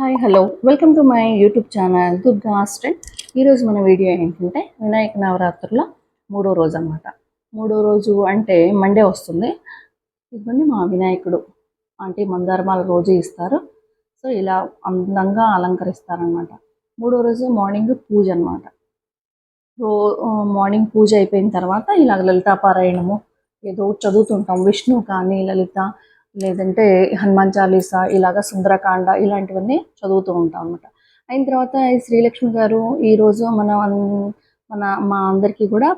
Hi hello welcome to my YouTube channel Durga assistant ఈరోజు మన video ఏంటంటే వినాయక నవరాత్రుల మూడో రోజు అన్నమాట. మూడో రోజు అంటే మండే వస్తుంది. ఇదిగోండి మా వినాయకుడు అంటే మందారమాల రోజు ఇస్తారు. సో ఇలా అందంగా అలంకరిస్తారనమాట మూడో రోజు మార్నింగ్ పూజ అనమాట రో మార్నింగ్ పూజ అయిపోయిన తర్వాత ఇలా లలితాపారాయణము ఏదో చదువుతుంటాం. విష్ణు కానీ లలిత లేదంటే హనుమాన్ చాలీసా ఇలాగ సుందరకాండ ఇలాంటివన్నీ చదువుతూ ఉంటాం అనమాట అయిన తర్వాత ఈ శ్రీలక్ష్మి గారు ఈరోజు మన మన మా అందరికీ కూడా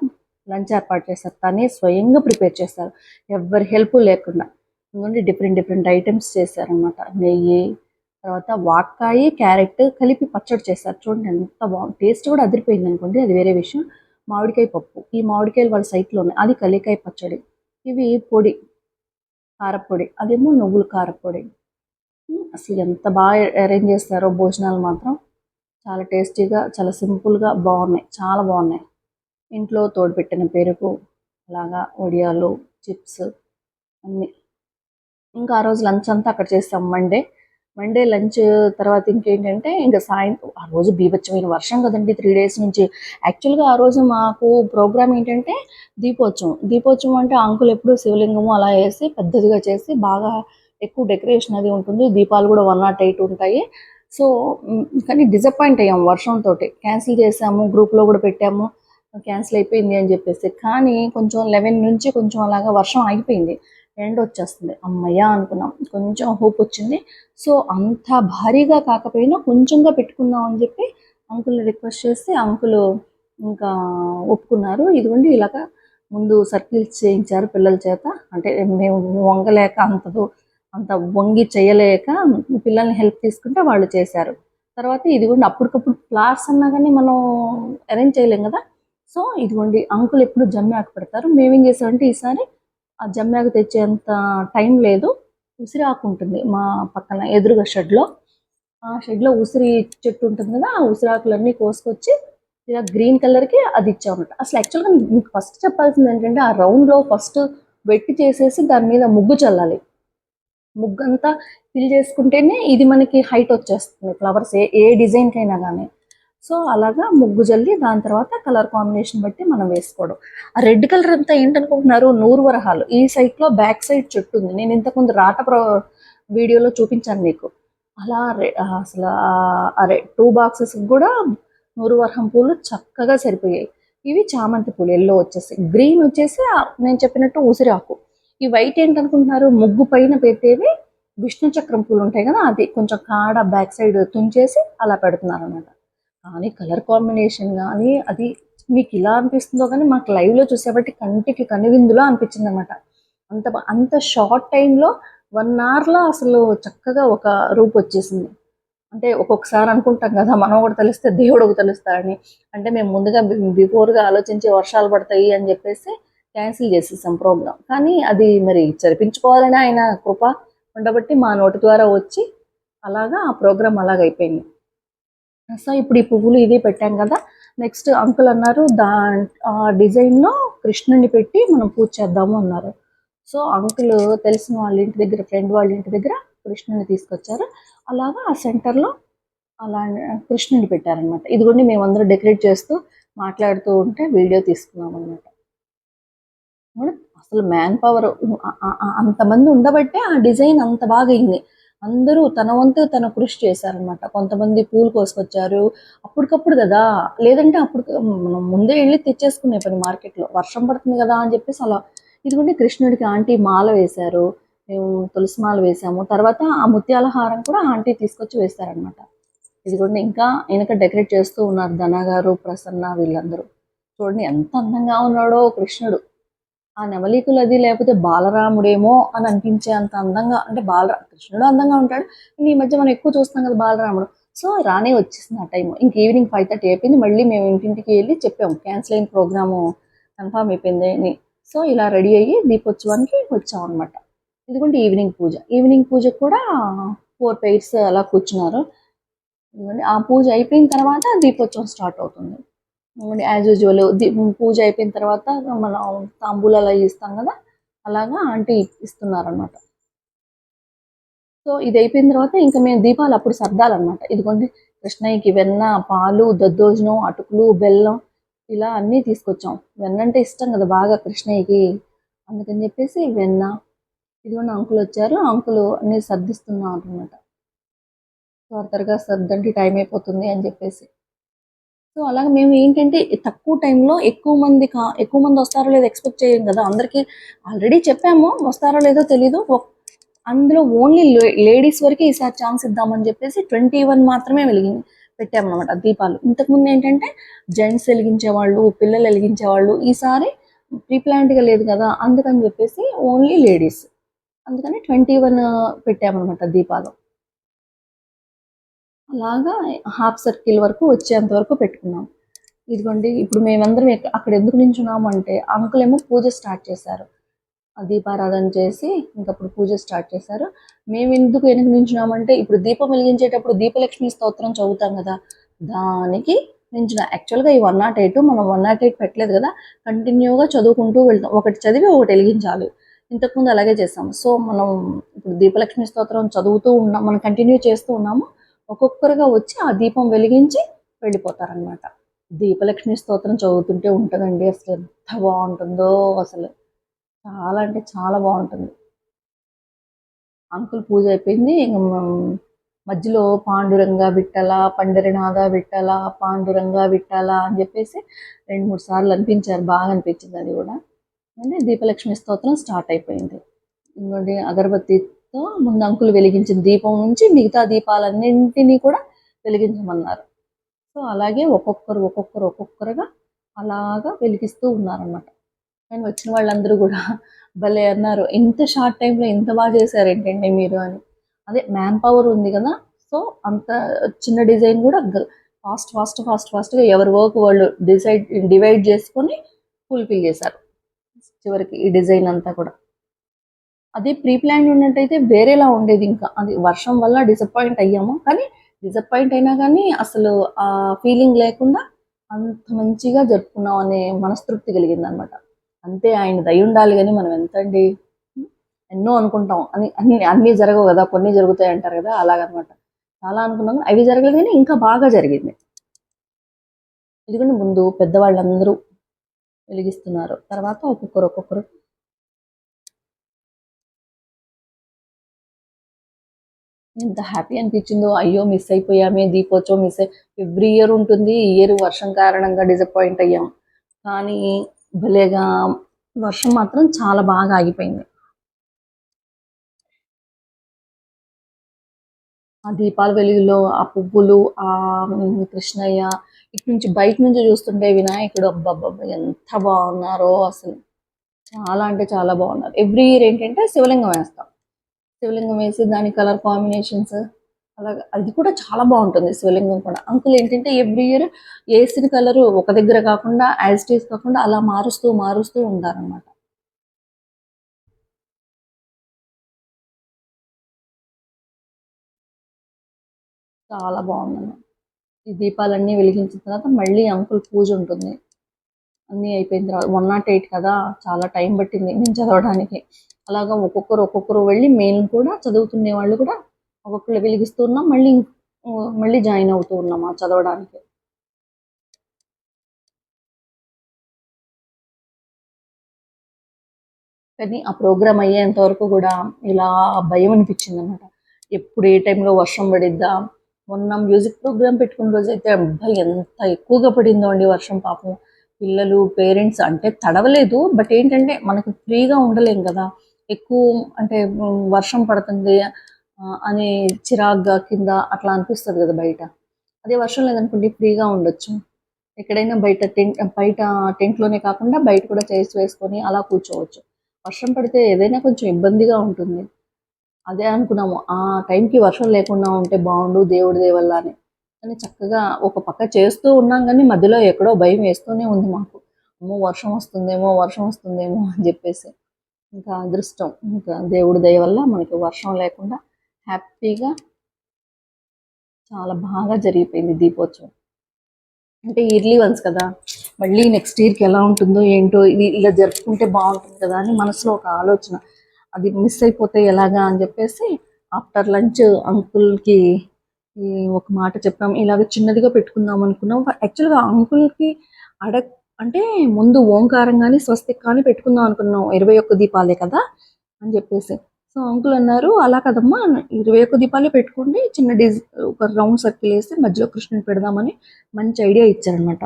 లంచ్ ఏర్పాటు చేస్తారు తనే స్వయంగా ప్రిపేర్ చేస్తారు ఎవరి హెల్ప్ లేకుండా. ఎందుకంటే డిఫరెంట్ డిఫరెంట్ ఐటమ్స్ చేశారనమాట నెయ్యి తర్వాత వాక్కాయి క్యారెట్ కలిపి పచ్చడి చేస్తారు చూడండి ఎంత బాగుంది టేస్ట్ కూడా అదిరిపోయింది అనుకోండి. అది వేరే విషయం. మామిడికాయ పప్పు. ఈ మామిడికాయలు వాళ్ళ సైట్లో ఉన్నాయి. అది కలికాయ పచ్చడి. ఇవి పొడి. కారపొడి అదేమో నువ్వుల కారపొడి. అసలు ఎంత బాగా అరేంజ్ చేస్తారో భోజనాలు మాత్రం చాలా టేస్టీగా చాలా సింపుల్గా బాగున్నాయి చాలా బాగున్నాయి. ఇంట్లో తోడుపెట్టిన పెరుగు అలాగా వడియాలు చిప్స్ అన్నీ. ఇంకా ఆ రోజు లంచ్ అంతా అక్కడ చేస్తాం మండే. మండే లంచ్ తర్వాత ఇంకేంటంటే ఇంకా సాయంత్రం ఆ రోజు బీభత్సమైన వర్షం కదండి త్రీ డేస్ నుంచి. యాక్చువల్గా ఆ రోజు మాకు ప్రోగ్రామ్ ఏంటంటే దీపోత్సవం. దీపోత్సవం అంటే అంకుల్ ఎప్పుడు శివలింగము అలా వేసి పెద్దదిగా చేసి బాగా ఎక్కువ డెకరేషన్ అది ఉంటుంది. దీపాలు కూడా వన్ నాట్ ఎయిట్ ఉంటాయి. సో కానీ డిసప్పాయింట్ అయ్యాం వర్షంతో క్యాన్సిల్ చేసాము గ్రూప్లో కూడా పెట్టాము. క్యాన్సిల్ అయిపోయింది అని చెప్పేసి. కానీ కొంచెం లెవెన్ నుంచి కొంచెం అలాగా వర్షం ఆగిపోయింది. ఎండ్ వచ్చేస్తుంది. అమ్మయ్య అనుకున్నాం. కొంచెం హోప్ వచ్చింది. సో అంత భారీగా కాకపోయినా కొంచెంగా పెట్టుకుందాం అని చెప్పి అంకుల్ రిక్వెస్ట్ చేస్తే అంకుల్ ఇంకా ఒప్పుకున్నారు. ఇదిగోండి ఇలాగా ముందు సర్కిల్స్ చేయించారు పిల్లల చేత. అంటే మేము వంగలేక అంతదు అంత వంగి చేయలేక పిల్లల్ని హెల్ప్ తీసుకుంటే వాళ్ళు చేశారు. తర్వాత ఇదిగోండి అప్పటికప్పుడు ఫ్లవర్స్ అన్నా కానీ మనం అరేంజ్ చేయలేం కదా. సో ఇదిగోండి అంకుల్ ఎప్పుడు జమ్మాకు పెడతారు. మేమేం చేసామంటే ఈసారి ఆ జమ్మాకు తెచ్చేంత టైం లేదు. ఉసిరాకు ఉంటుంది మా పక్కన ఎదురుగా షెడ్లో. ఆ షెడ్లో ఉసిరి చెట్టు ఉంటుంది కదా ఆ ఉసిరాకులన్నీ కోసుకొచ్చి ఇలా గ్రీన్ కలర్కి అది ఇచ్చామన్నమాట. అసలు యాక్చువల్గా మీకు ఫస్ట్ చెప్పాల్సింది ఏంటంటే ఆ రౌండ్లో ఫస్ట్ వెట్టి చేసేసి దాని మీద ముగ్గు చల్లాలి. ముగ్గు అంతా ఫిల్ చేసుకుంటేనే ఇది మనకి హైట్ వచ్చేస్తుంది. ఫ్లవర్స్ ఏ ఏ డిజైన్కైనా కానీ సో అలాగా ముగ్గు జల్లి దాని తర్వాత కలర్ కాంబినేషన్ బట్టి మనం వేసుకోవడం. ఆ రెడ్ కలర్ అంతా ఏంటనుకుంటున్నారు? నూరు వరహాలు ఈ సైడ్లో బ్యాక్ సైడ్ చెట్టు ఉంది. నేను ఇంతకుముందు రాట ప్రో వీడియోలో చూపించాను మీకు. అలా రె- అసలు అరే టూ బాక్సెస్ కూడా నూరు వరహం పూలు చక్కగా సరిపోయాయి. ఇవి చామంతి పూలు ఎల్లో వచ్చేసి. గ్రీన్ వచ్చేసి నేను చెప్పినట్టు ఉసిరాకు. ఈ వైట్ ఏంటనుకుంటున్నారు? ముగ్గు పైన పెట్టేవి విష్ణు చక్రం పూలు ఉంటాయి కదా అది. కొంచెం కాడ బ్యాక్ సైడ్ తుంచేసి అలా పెడుతున్నారు అనమాట కానీ కలర్ కాంబినేషన్ కానీ అది మీకు ఇలా అనిపిస్తుందో కానీ మాకు లైవ్లో చూసేబట్టి కంటికి కనువిందులో అనిపించింది అనమాట అంత అంత షార్ట్ టైంలో వన్ అవర్లో అసలు చక్కగా ఒక రూప్ వచ్చేసింది. అంటే ఒక్కొక్కసారి అనుకుంటాం కదా మనం ఒకటి తెలిస్తే దేవుడు ఒకటి తెలుస్తాడని. అంటే మేము ముందుగా బిఫోర్గా ఆలోచించి వర్షాలు పడతాయి అని చెప్పేసి క్యాన్సిల్ చేసేసాం ప్రోగ్రామ్ కానీ అది మరి జరిపించుకోవాలని ఆయన కృప ఉండబట్టి మా నోటి ద్వారా వచ్చి అలాగా ఆ ప్రోగ్రామ్ అలాగైపోయింది. సో ఇప్పుడు ఈ పువ్వులు ఇవి పెట్టాం కదా. నెక్స్ట్ అంకుల్ అన్నారు దా ఆ డిజైన్లో కృష్ణుని పెట్టి మనం పూజ చేద్దాము అన్నారు. సో అంకుల్ తెలిసిన వాళ్ళ ఇంటి దగ్గర ఫ్రెండ్ వాళ్ళ ఇంటి దగ్గర కృష్ణుని తీసుకొచ్చారు. అలాగా ఆ సెంటర్లో అలా కృష్ణుని పెట్టారనమాట ఇదిగోండి మేమందరూ డెకరేట్ చేస్తూ మాట్లాడుతూ ఉంటే వీడియో తీసుకున్నాం అనమాట అసలు మ్యాన్ పవర్ అంతమంది ఉండబట్టే ఆ డిజైన్ అంత బాగా అయింది అందరూ తన వంతు తన కృషి చేశారనమాట కొంతమంది పూలు కోసుకొచ్చారు. అప్పటికప్పుడు కదా లేదంటే అప్పుడు మనం ముందే వెళ్ళి తెచ్చేసుకునే పని మార్కెట్లో. వర్షం పడుతుంది కదా అని చెప్పేసి అలా ఇదిగోండి కృష్ణుడికి ఆంటీ మాల వేశారు. మేము తులసి మాల వేసాము తర్వాత ఆ ముత్యాల హారం కూడా ఆంటీ తీసుకొచ్చి వేశారనమాట ఇదిగోండి ఇంకా వెనక డెకరేట్ చేస్తూ ఉన్నారు ధన గారు ప్రసన్న వీళ్ళందరూ. చూడండి ఎంత అందంగా ఉన్నాడో కృష్ణుడు. ఆ నవలీకులు అది లేకపోతే బాలరాముడేమో అని అనిపించే అంత అందంగా అంటే బాలరా కృష్ణుడు అందంగా ఉంటాడు. ఈ మధ్య మనం ఎక్కువ చూస్తాం కదా బాలరాముడు. సో రానే వచ్చేసింది ఆ టైం ఇంక ఈవినింగ్ ఫైవ్ థర్టీ అయిపోయింది. మళ్ళీ మేము ఇంటింటికి వెళ్ళి చెప్పాము క్యాన్సిల్ అయిన ప్రోగ్రాము కన్ఫామ్ అయిపోయింది అని. సో ఇలా రెడీ అయ్యి దీపోత్సవానికి వచ్చాం అనమాట ఇదిగోండి ఈవినింగ్ పూజ. ఈవినింగ్ పూజ కూడా ఫోర్ పెయిర్స్ అలా కూర్చున్నారు. ఎందుకంటే ఆ పూజ అయిపోయిన తర్వాత దీపోత్సవం స్టార్ట్ అవుతుంది. యాజ్ యూజువల్ పూజ అయిపోయిన తర్వాత మనం తాంబూలాలు అలా ఇస్తాం కదా అలాగా ఆంటీ ఇస్తున్నారనమాట సో ఇది అయిపోయిన తర్వాత ఇంకా మేము దీపాలు అప్పుడు సర్దాలన్నమాట. ఇదిగోండి కృష్ణయ్యకి వెన్న పాలు దద్దోజనం అటుకులు బెల్లం ఇలా అన్నీ తీసుకొచ్చాం. వెన్న అంటే ఇష్టం కదా బాగా కృష్ణయ్యకి. అందుకని చెప్పేసి వెన్న ఇదిగోండి అంకులు వచ్చారు. అంకులు అన్నీ సర్దిస్తున్నాం అనమాట త్వర త్వరగా సర్దంటే టైం అయిపోతుంది అని చెప్పేసి. సో అలాగే మేము ఏంటంటే తక్కువ టైంలో ఎక్కువ మంది కా ఎక్కువ మంది వస్తారో లేదో ఎక్స్పెక్ట్ చేయం కదా. అందరికీ ఆల్రెడీ చెప్పాము వస్తారో లేదో తెలీదు. అందులో ఓన్లీ లేడీస్ వరకే ఈసారి ఛాన్స్ ఇద్దామని చెప్పేసి ట్వంటీ వన్ మాత్రమే వెలిగింది పెట్టామన్నమాట దీపాలు. ఇంతకుముందు ఏంటంటే జెంట్స్ వెలిగించేవాళ్ళు పిల్లలు వెలిగించేవాళ్ళు ఈసారి ప్రీప్లాంట్గా గా లేదు కదా అందుకని చెప్పేసి ఓన్లీ లేడీస్ అందుకని ట్వంటీ వన్ పెట్టామన్నమాట దీపాలు. అలాగా హాఫ్ సర్కిల్ వరకు వచ్చేంత వరకు పెట్టుకున్నాం. ఇదిగోండి ఇప్పుడు మేమందరం అక్కడ ఎందుకు నించున్నాము అంటే అంకుల్ ఏమో పూజ స్టార్ట్ చేశారు. ఆ దీపారాధన చేసి ఇంకప్పుడు పూజ స్టార్ట్ చేశారు. మేము ఎందుకు వెనక నించున్నామంటే ఇప్పుడు దీపం వెలిగించేటప్పుడు దీపలక్ష్మి స్తోత్రం చదువుతాం కదా దానికి నించిన యాక్చువల్గా ఈ వన్ నాట్ ఎయిట్ మనం వన్ నాట్ ఎయిట్ పెట్టలేదు కదా కంటిన్యూగా చదువుకుంటూ వెళ్తాం. ఒకటి చదివి ఒకటి వెలిగించాలి. ఇంతకుముందు అలాగే చేస్తాం సో మనం ఇప్పుడు దీపలక్ష్మి స్తోత్రం చదువుతూ ఉన్నాం మనం కంటిన్యూ చేస్తూ ఉన్నాము. ఒక్కొక్కరుగా వచ్చి ఆ దీపం వెలిగించి వెళ్ళిపోతారనమాట దీపలక్ష్మి స్తోత్రం చదువుతుంటే ఉంటుందండి అసలు ఎంత బాగుంటుందో అసలు. చాలా అంటే చాలా బాగుంటుంది. అంకుల్ పూజ అయిపోయింది మధ్యలో పాండురంగా విట్టలా పండరినాథ విట్టలా పాండురంగా విట్టలా అని చెప్పేసి రెండు మూడు సార్లు అనిపించారు బాగా అనిపించింది అది కూడా. అంటే దీపలక్ష్మి స్తోత్రం స్టార్ట్ అయిపోయింది. ఇంకోటి అగరబత్తి ముందు అంకులు వెలిగించిన దీపం నుంచి మిగతా దీపాలన్నింటినీ కూడా వెలిగించమన్నారు. సో అలాగే ఒక్కొక్కరు ఒక్కొక్కరు ఒక్కొక్కరుగా అలాగా వెలిగిస్తూ ఉన్నారన్నమాట. నేను వచ్చిన వాళ్ళందరూ కూడా భలే అన్నారు. ఇంత షార్ట్ టైంలో ఇంత బాగా చేశారు ఏంటండి మీరు అని. అదే మ్యాన్ పవర్ ఉంది కదా సో అంత చిన్న డిజైన్ కూడా ఫాస్ట్ ఫాస్ట్ ఫాస్ట్ ఫాస్ట్గా ఎవరి వర్క్ వాళ్ళు డిసైడ్ డివైడ్ చేసుకొని ఫుల్ఫిల్ చేశారు. చివరికి ఈ డిజైన్ అంతా కూడా. అదే ప్రీ ప్లాన్ ఉన్నట్టయితే వేరేలా ఉండేది ఇంకా. అది వర్షం వల్ల డిసప్పాయింట్ అయ్యాము. కానీ డిసప్పాయింట్ అయినా కానీ అసలు ఆ ఫీలింగ్ లేకుండా అంత మంచిగా జరుపుకున్నాం అనే మనస్తృప్తి కలిగింది అనమాట అంతే ఆయన దయ ఉండాలి కానీ మనం ఎంతండి? ఎన్నో అనుకుంటాం. అని అన్ని అన్నీ జరగవు కదా. కొన్ని జరుగుతాయి అంటారు కదా. అలాగనమాట. చాలా అనుకున్నాం అవి జరగలేదు కానీ ఇంకా బాగా జరిగింది. ఎందుకంటే ముందు పెద్దవాళ్ళందరూ వెలిగిస్తున్నారు. తర్వాత ఒక్కొక్కరు ఒక్కొక్కరు ఎంత హ్యాపీ అనిపించిందో. అయ్యో మిస్ అయిపోయామే దీపోత్సవం మిస్ అయి ఎవ్రీ ఇయర్ ఉంటుంది. ఈ ఇయర్ వర్షం కారణంగా డిసప్పాయింట్ అయ్యాం. కానీ భలేగా వర్షం మాత్రం చాలా బాగా ఆగిపోయింది. ఆ దీపాల వెలుగులో ఆ పువ్వులు ఆ కృష్ణయ్య ఇటు నుంచి బయట నుంచి చూస్తుంటే వినాయకుడు అబ్బబ్బబ్బా ఎంత బాగున్నారో అసలు. చాలా అంటే చాలా బాగున్నారు. ఎవ్రీ ఇయర్ ఏంటంటే శివలింగం వేస్తాం. శివలింగం వేసి దాని కలర్ కాంబినేషన్స్ అలాగే అది కూడా చాలా బాగుంటుంది శివలింగం కూడా. అంకుల్ ఏంటంటే ఎవ్రీ ఇయర్ వేసిన కలర్ ఒక దగ్గర కాకుండా యాజ్ టీస్ కాకుండా అలా మారుస్తూ మారుస్తూ ఉంటారనమాట చాలా బాగుందన్న ఈ దీపాలన్నీ వెలిగించిన తర్వాత మళ్ళీ అంకుల్ పూజ ఉంటుంది. అన్నీ అయిపోయిన తర్వాత వన్ నాట్ ఎయిట్ కదా చాలా టైం పట్టింది నేను చదవడానికి. అలాగా ఒక్కొక్కరు ఒక్కొక్కరు వెళ్ళి మేము కూడా చదువుతునే వాళ్ళు కూడా ఒక్కొక్కరు వెలిగిస్తూ ఉన్నాం మళ్ళీ మళ్ళీ జాయిన్ అవుతూ ఉన్నాం ఆ చదవడానికి. కానీ ఆ ప్రోగ్రామ్ అయ్యేంత వరకు కూడా ఇలా భయం అనిపించింది అనమాట ఎప్పుడు ఏ టైంలో వర్షం పడిద్దా? మొన్న మ్యూజిక్ ప్రోగ్రామ్ పెట్టుకున్న రోజు అయితే అబ్బా ఎంత ఎక్కువగా పడిందో అండి వర్షం పాపం. పిల్లలు పేరెంట్స్ అంటే తడవలేదు. బట్ ఏంటంటే మనకు ఫ్రీగా ఉండలేం కదా. ఎక్కువ అంటే వర్షం పడుతుంది అని చిరాగ్గా కింద అట్లా అనిపిస్తుంది కదా బయట. అదే వర్షం లేదనుకోండి ఫ్రీగా ఉండొచ్చు. ఎక్కడైనా బయట టెంట్ బయట టెంట్లోనే కాకుండా బయట కూడా చైర్స్ వేసుకొని అలా కూర్చోవచ్చు. వర్షం పడితే ఏదైనా కొంచెం ఇబ్బందిగా ఉంటుంది. అదే అనుకున్నాము. ఆ టైంకి వర్షం లేకుండా ఉంటే బాగుండు దేవుడి దేవల్ల అని. కానీ చక్కగా ఒక పక్క చేస్తూ ఉన్నాం కానీ మధ్యలో ఎక్కడో భయం వేస్తూనే ఉంది మాకు. అమ్మో వర్షం వస్తుందేమో వర్షం వస్తుందేమో అని చెప్పేసి. ఇంకా అదృష్టం. ఇంకా దేవుడి దయ వల్ల మనకి వర్షం లేకుండా హ్యాపీగా చాలా బాగా జరిగిపోయింది దీపోత్సవం. అంటే ఇయర్లీ వన్స్ కదా మళ్ళీ నెక్స్ట్ ఇయర్కి ఎలా ఉంటుందో ఏంటో ఇది ఇలా జరుపుకుంటే బాగుంటుంది కదా అని మనసులో ఒక ఆలోచన. అది మిస్ అయిపోతే ఎలాగా అని చెప్పేసి ఆఫ్టర్ లంచ్ అంకుల్కి ఒక మాట చెప్పాం ఇలాగ చిన్నదిగా పెట్టుకుందాం అనుకున్నాం. యాక్చువల్గా అంకుల్కి అడ అంటే ముందు ఓంకారం కానీ స్వస్తిక్ కానీ పెట్టుకుందాం అనుకున్నాం. ఇరవై ఒక్క దీపాలే కదా అని చెప్పేసి. సో అంకుల్ అన్నారు అలా కదమ్మా ఇరవై ఒక్క దీపాలే పెట్టుకోండి. చిన్న డిజ్ ఒక రౌండ్ సర్కిల్ వేసి మధ్యలో కృష్ణుని పెడదామని మంచి ఐడియా ఇచ్చారనమాట.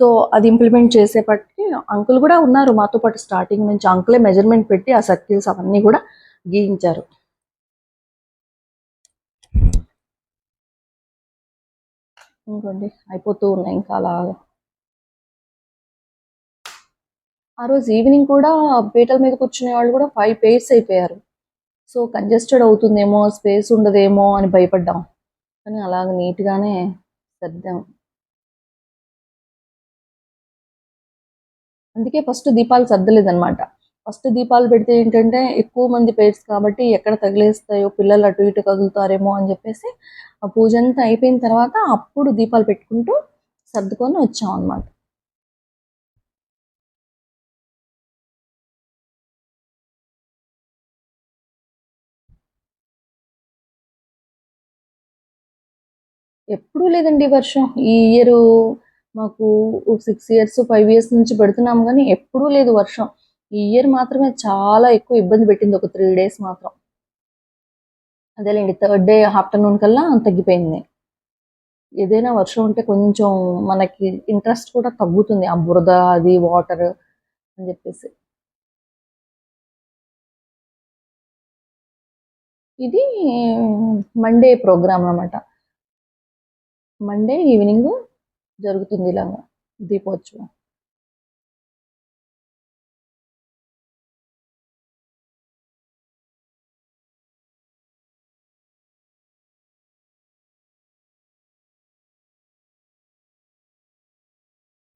సో అది ఇంప్లిమెంట్ చేసేపటికి అంకుల్ కూడా ఉన్నారు మాతో పాటు స్టార్టింగ్ నుంచి. అంకులే మెజర్మెంట్ పెట్టి ఆ సర్కిల్స్ అవన్నీ కూడా గీయించారు. ఇంకోండి అయిపోతూ ఉన్నాయి ఇంకా అలాగా ఆ రోజు ఈవినింగ్ కూడా పీటల మీద కూర్చునే వాళ్ళు కూడా ఫైవ్ పేర్స్ అయిపోయారు. సో కంజెస్టెడ్ అవుతుందేమో స్పేస్ ఉండదేమో అని భయపడ్డాం. కానీ అలాగ నీట్గానే సర్దాం. అందుకే ఫస్ట్ దీపాలు సర్దలేదన్నమాట. ఫస్ట్ దీపాలు పెడితే ఏంటంటే ఎక్కువ మంది పేర్స్ కాబట్టి ఎక్కడ తగిలేస్తాయో పిల్లలు అటు ఇటు కదులుతారేమో అని చెప్పేసి ఆ పూజ అంతా అయిపోయిన తర్వాత అప్పుడు దీపాలు పెట్టుకుంటూ సర్దుకొని వచ్చాం అన్నమాట. ఎప్పుడూ లేదండి వర్షం. ఈ ఇయర్ మాకు సిక్స్ ఇయర్స్ ఫైవ్ ఇయర్స్ నుంచి పెడుతున్నాం కానీ ఎప్పుడూ లేదు వర్షం. ఈ ఇయర్ మాత్రమే చాలా ఎక్కువ ఇబ్బంది పెట్టింది ఒక త్రీ డేస్ మాత్రం. అదేలేండి థర్డ్ డే ఆఫ్టర్నూన్ కల్లా తగ్గిపోయింది. ఏదైనా వర్షం ఉంటే కొంచెం మనకి ఇంట్రెస్ట్ కూడా తగ్గుతుంది ఆ బురద అది వాటర్ అని చెప్పేసి. ఇది మండే ప్రోగ్రామ్ అన్నమాట. మండే ఈవినింగ్ జరుగుతుంది ఇలాగా దీపోత్సవం.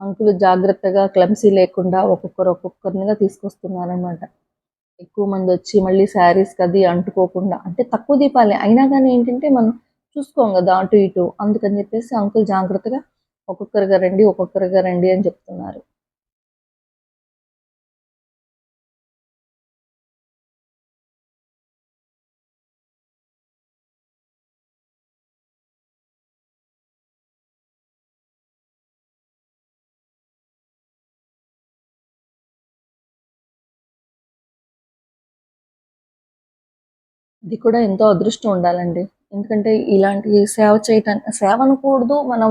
అంకులు జాగ్రత్తగా క్లమ్సీ లేకుండా ఒక్కొక్కరు ఒక్కొక్కరినిగా తీసుకొస్తున్నారనమాట ఎక్కువ మంది వచ్చి మళ్ళీ శారీస్కి అది అంటుకోకుండా అంటే తక్కువ దీపాలే. అయినా కానీ ఏంటంటే మనం చూసుకోం కదా అటు ఇటు. అందుకని చెప్పేసి అంకుల్ జాగ్రత్తగా ఒక్కొక్కరిగా రండి ఒక్కొక్కరిగా రండి అని చెప్తున్నారు. ఇది కూడా ఎంతో అదృష్టం ఉండాలండి. ఎందుకంటే ఇలాంటి సేవ చేయటానికి సేవ అనకూడదు. మనం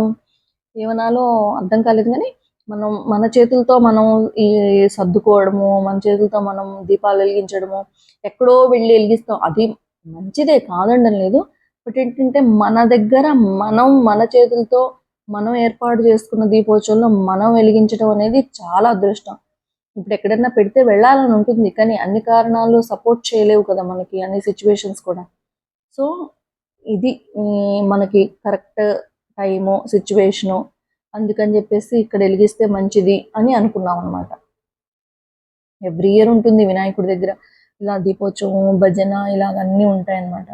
ఏమనాలో అర్థం కాలేదు కానీ మనం మన చేతులతో మనం ఈ సర్దుకోవడము మన చేతులతో మనం దీపాలు వెలిగించడము ఎక్కడో వెళ్ళి వెలిగిస్తాం. అది మంచిదే కాదండం లేదు. బట్ ఏంటంటే మన దగ్గర మనం మన చేతులతో మనం ఏర్పాటు చేసుకున్న దీపోత్సవంలో మనం వెలిగించడం అనేది చాలా అదృష్టం. ఇప్పుడు ఎక్కడైనా పెడితే వెళ్ళాలని ఉంటుంది కానీ అన్ని కారణాలు సపోర్ట్ చేయలేవు కదా మనకి అన్ని సిచ్యువేషన్స్ కూడా. సో ఇది మనకి కరెక్ట్ టైము సిచ్యువేషను అందుకని చెప్పేసి ఇక్కడ వెలిగిస్తే మంచిది అని అనుకున్నాం అనమాట ఎవ్రీ ఇయర్ ఉంటుంది వినాయకుడి దగ్గర. ఇలా దీపోత్సవం భజన ఇలాగ అన్నీ ఉంటాయన్నమాట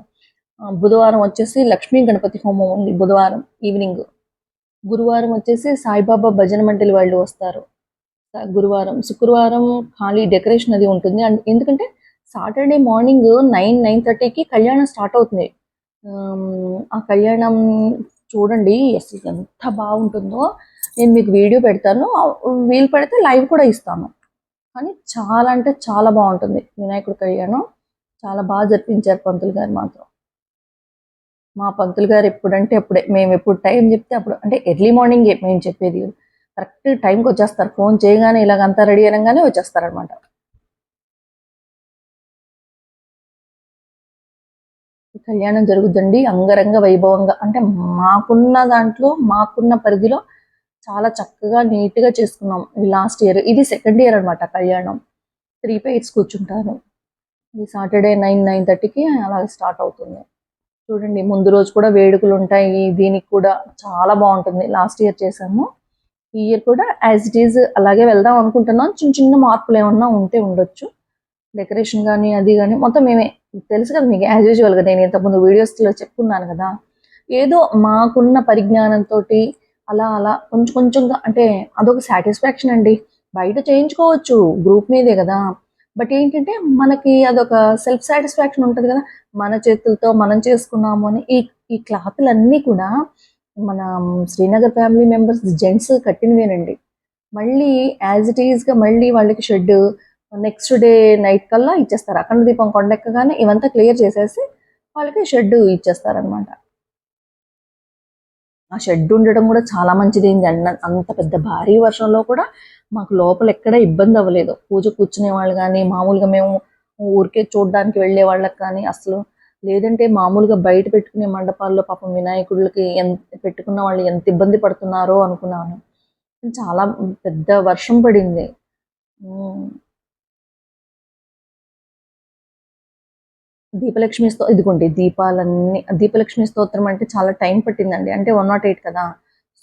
బుధవారం వచ్చేసి లక్ష్మీ గణపతి హోమం ఉంది బుధవారం ఈవినింగ్ గురువారం వచ్చేసి సాయిబాబా భజన మండలి వాళ్ళు వస్తారు. గురువారం శుక్రవారం ఖాళీ డెకరేషన్ అది ఉంటుంది. అండ్ ఎందుకంటే సాటర్డే మార్నింగ్ నైన్ నైన్ థర్టీకి కళ్యాణం స్టార్ట్ అవుతుంది. ఆ కళ్యాణం చూడండి అసలు ఎంత బాగుంటుందో. నేను మీకు వీడియో పెడతాను. వీలు పెడితే లైవ్ కూడా ఇస్తాను. కానీ చాలా అంటే చాలా బాగుంటుంది వినాయకుడి కళ్యాణం. చాలా బాగా జరిపించారు పంతులు గారు మాత్రం. మా పంతులు గారు ఎప్పుడంటే అప్పుడే. మేము ఎప్పుడు టైం చెప్తే అప్పుడు అంటే ఎర్లీ మార్నింగే మేము చెప్పేది. కరెక్ట్ టైంకి వచ్చేస్తారు. ఫోన్ చేయగానే ఇలాగ అంతా రెడీ అనగానే వచ్చేస్తారనమాట. కళ్యాణం జరుగుద్దండి. అంగరంగ వైభవంగా. అంటే మాకున్న దాంట్లో మాకున్న పరిధిలో చాలా చక్కగా నీట్గా చేసుకున్నాం. Last year. ఇది సెకండ్ ఇయర్ అనమాట కళ్యాణం. త్రీ పేర్స్ కూర్చుంటారు. ఇది సాటర్డే నైన్ నైన్ థర్టీకి అలా స్టార్ట్ అవుతుంది. చూడండి ముందు రోజు కూడా వేడుకలు ఉంటాయి. దీనికి కూడా చాలా బాగుంటుంది. లాస్ట్ ఇయర్ చేసాము. ఈ ఇయర్ కూడా యాజ్ ఇట్ ఈజ్ అలాగే వెళ్దాం అనుకుంటున్నాం. చిన్న చిన్న మార్పులు ఏమన్నా ఉంటే ఉండొచ్చు. డెకరేషన్ కానీ అది కానీ మొత్తం మేమే తెలుసు కదా మీకు యాజ్ యూజువల్గా నేను ఇంతకుముందు వీడియోస్లో చెప్పుకున్నాను కదా. ఏదో మాకున్న పరిజ్ఞానంతో అలా అలా కొంచెం కొంచెంగా అంటే అదొక సాటిస్ఫాక్షన్ అండి. బయట చేయించుకోవచ్చు గ్రూప్ మీదే కదా. బట్ ఏంటంటే మనకి అదొక సెల్ఫ్ సాటిస్ఫాక్షన్ ఉంటుంది కదా. మన చేతులతో మనం చేసుకున్నాము అని ఈ ఈ క్లాతులన్నీ కూడా మన శ్రీనగర్ ఫ్యామిలీ మెంబర్స్ జెంట్స్ కట్టినవేనండి. మళ్ళీ యాజ్ ఇట్ ఈస్గా మళ్ళీ వాళ్ళకి షెడ్ నెక్స్ట్ డే నైట్ కల్లా ఇచ్చేస్తారు. అఖండ దీపం కొండెక్కగానే ఇవంతా క్లియర్ చేసేసి వాళ్ళకి షెడ్ ఇచ్చేస్తారనమాట. ఆ షెడ్ ఉండడం కూడా చాలా మంచిదైంది. అండి అంత పెద్ద భారీ వర్షంలో కూడా మాకు లోపల ఎక్కడ ఇబ్బంది అవ్వలేదు. పూజ కూర్చునే వాళ్ళు కానీ మామూలుగా మేము ఊరికే చూడడానికి వెళ్ళే వాళ్ళకి కానీ అసలు లేదంటే మామూలుగా బయట పెట్టుకునే మండపాల్లో పాపం వినాయకుడికి ఎంత పెట్టుకున్న వాళ్ళు ఎంత ఇబ్బంది పడుతున్నారో అనుకున్నాను. చాలా పెద్ద వర్షం పడింది. దీపలక్ష్మి స్తో ఇదిగోండి దీపాలన్నీ దీపలక్ష్మి స్తోత్రం అంటే చాలా టైం పట్టిందండి. అంటే వన్ నాట్ ఎయిట్ కదా.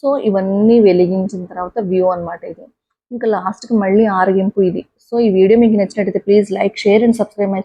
సో ఇవన్నీ వెలిగించిన తర్వాత వ్యూ అన్నమాట ఇది. ఇంకా లాస్ట్కి మళ్ళీ ఆరగింపు ఇది. సో ఈ వీడియో మీకు నచ్చినట్టయితే please like share and subscribe my